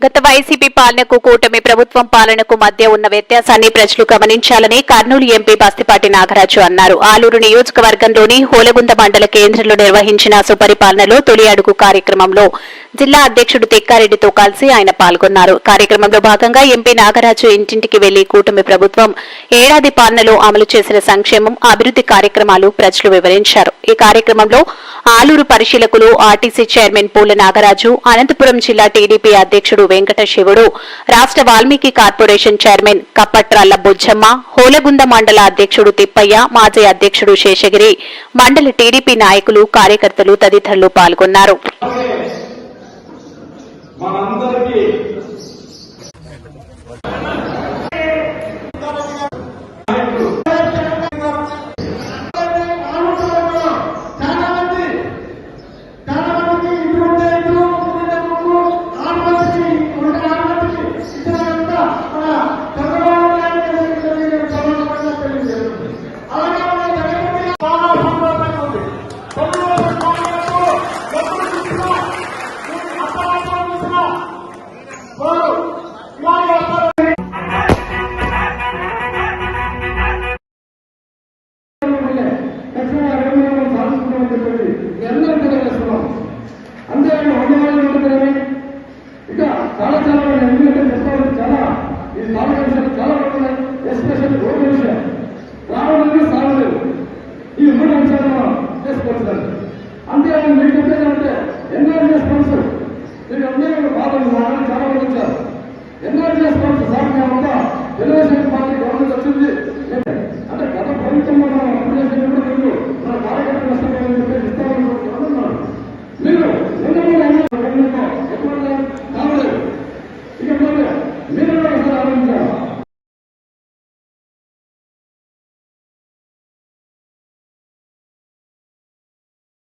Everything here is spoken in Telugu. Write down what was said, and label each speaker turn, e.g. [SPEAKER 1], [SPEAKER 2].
[SPEAKER 1] గత వైసీపీ పాలనకు కూటమి ప్రభుత్వం పాలనకు మధ్య ఉన్న వ్యత్యాసాన్ని ప్రజలు గమనించాలని కర్నూలు ఎంపీ బస్తిపాటి నాగరాజు అన్నారు. ఆలూరు నియోజకవర్గంలోని హోలగుంద మండల కేంద్రంలో నిర్వహించిన సుపరిపాలనలో తొలి అడుగు కార్యక్రమంలో జిల్లా అధ్యక్షుడు తిక్కారెడ్డితో కలిసి ఆయన పాల్గొన్నారు. కార్యక్రమంలో భాగంగా ఎంపీ నాగరాజు ఇంటింటికి వెళ్ళి కూటమి ప్రభుత్వం ఏడాది పాలనలో అమలు చేసిన సంక్షేమం అభివృద్ధి కార్యక్రమాలు ప్రజలు వివరించారు. ఈ కార్యక్రమంలో ఆలూరు పరిశీలకులు ఆర్టీసీ చైర్మన్ పూల నాగరాజు అనంతపురం జిల్లా టీడీపీ అధ్యక్షుడు వెంకట శివుడు రాష్ట్ర వాల్మీకి కార్పొరేషన్ చైర్మన్ కప్పట్రాళ్ళ బుజ్జమ్మ హోలగుంద మండల అధ్యక్షుడు తిప్పయ్య మాజీ అధ్యక్షుడు శేషగిరి మండలి టీడీపీ నాయకులు కార్యకర్తలు తదితరులు పాల్గొన్నారు.
[SPEAKER 2] మనందరికీ
[SPEAKER 3] ఇక చాలా చాలా మంది ఎందుకంటే చెప్తారు చాలా ఈ స్థానిక విషయాలు చాలా ఉన్నాయి ఎస్పెషల్ రోడ్డు విషయం. రావడానికి సాగలేదు. ఈ మూడు అంశాలు మనం చేసుకోవచ్చు అంతేకాని మీకు చెప్పేది అంటే ఎన్ఆర్జీఎస్ ఫండ్స్ మీకు అందరూ బాధలు చాలా మంది వచ్చారు. ఎన్ఆర్జీఎస్ ఫండ్స్ సార్ మేమంతా తెలుగుదేశం